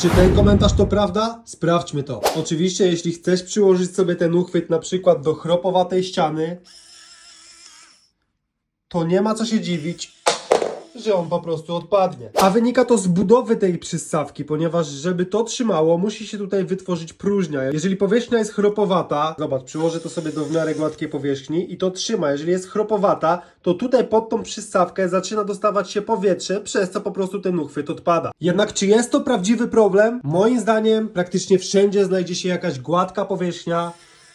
Czy ten komentarz to prawda? Sprawdźmy to. Oczywiście, jeśli chcesz przyłożyć sobie ten uchwyt na przykład do chropowatej ściany, to nie ma co się dziwić, że on po prostu odpadnie. A wynika to z budowy tej przystawki, ponieważ żeby to trzymało, musi się tutaj wytworzyć próżnia. Jeżeli powierzchnia jest chropowata, zobacz, przyłożę to sobie do w miarę gładkiej powierzchni i to trzyma. Jeżeli jest chropowata, to tutaj pod tą przystawkę zaczyna dostawać się powietrze, przez co po prostu ten uchwyt odpada. Jednak czy jest to prawdziwy problem? Moim zdaniem praktycznie wszędzie znajdzie się jakaś gładka powierzchnia,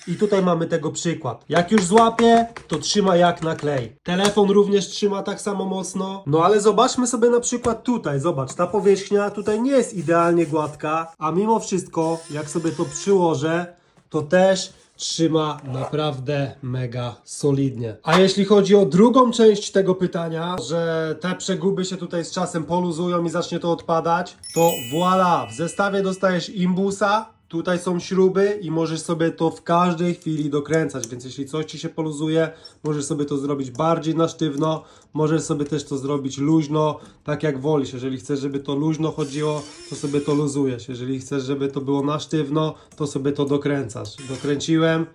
i tutaj mamy tego przykład. Jak już złapie, to trzyma jak na klej. Telefon również trzyma tak samo mocno. No ale zobaczmy sobie na przykład tutaj. Zobacz, ta powierzchnia tutaj nie jest idealnie gładka, a mimo wszystko, jak sobie to przyłożę, to też trzyma naprawdę mega solidnie. A jeśli chodzi o drugą część tego pytania, że te przeguby się tutaj z czasem poluzują i zacznie to odpadać, to voila, w zestawie dostajesz imbusa, Tutaj są śruby i możesz sobie to w każdej chwili dokręcać, więc jeśli coś Ci się poluzuje, możesz sobie to zrobić bardziej na sztywno, możesz sobie też to zrobić luźno, tak jak wolisz. Jeżeli chcesz, żeby to luźno chodziło, to sobie to luzujesz. Jeżeli chcesz, żeby to było na sztywno, to sobie to dokręcasz. Dokręciłem.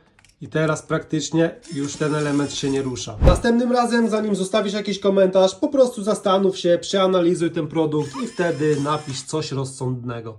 I teraz praktycznie już ten element się nie rusza. Następnym razem, zanim zostawisz jakiś komentarz, po prostu zastanów się, przeanalizuj ten produkt i wtedy napisz coś rozsądnego.